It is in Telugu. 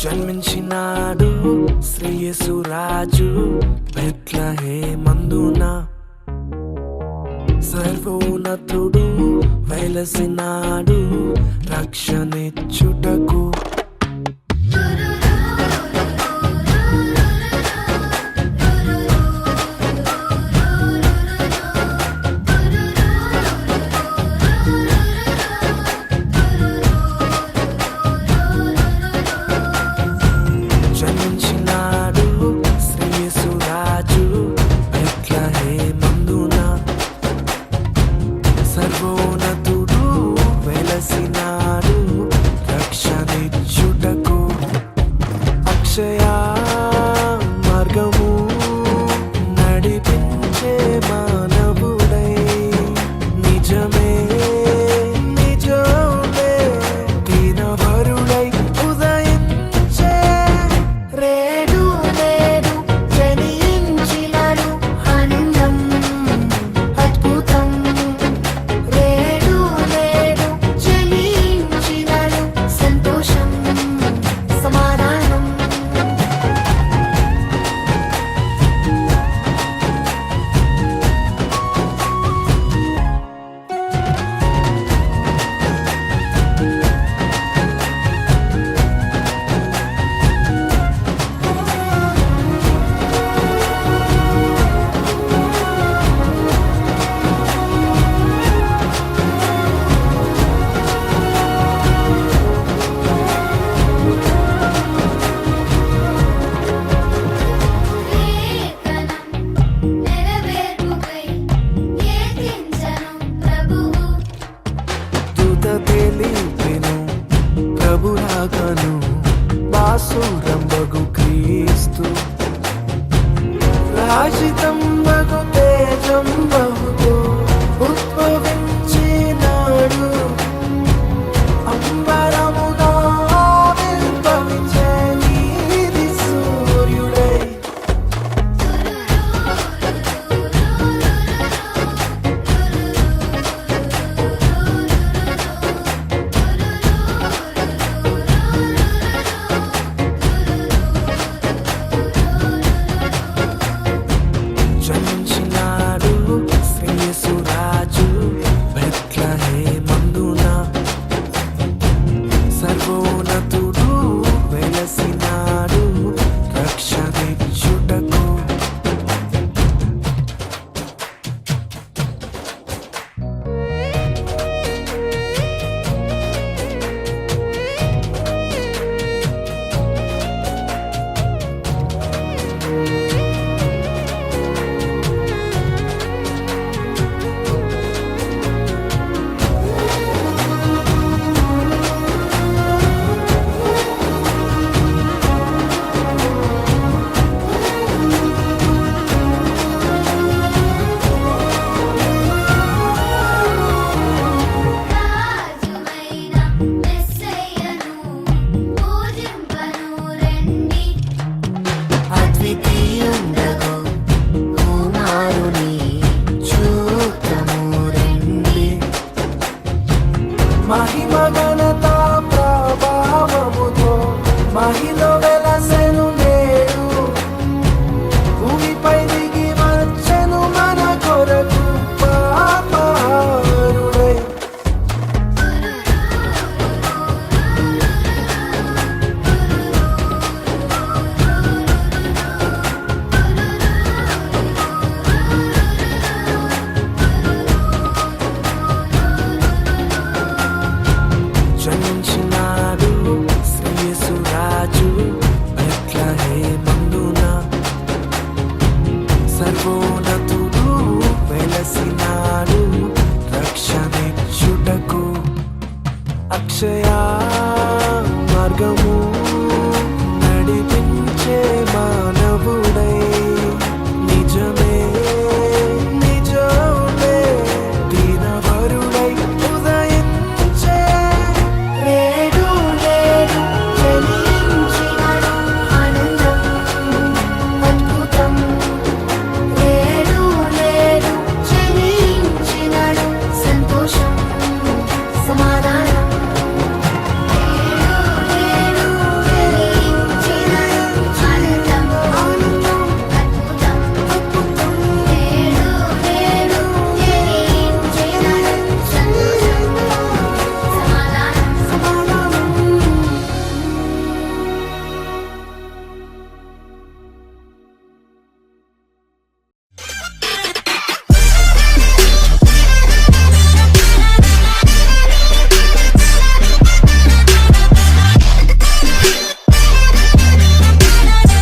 జన్మించినాడు శ్రేయసురాజు పెట్ల హే మందున సర్వోన్నతుడు వెలసినాడు చుటకు సాగను బాసురంబగు క్రీస్తు. రాజితం మగు తేజం బహు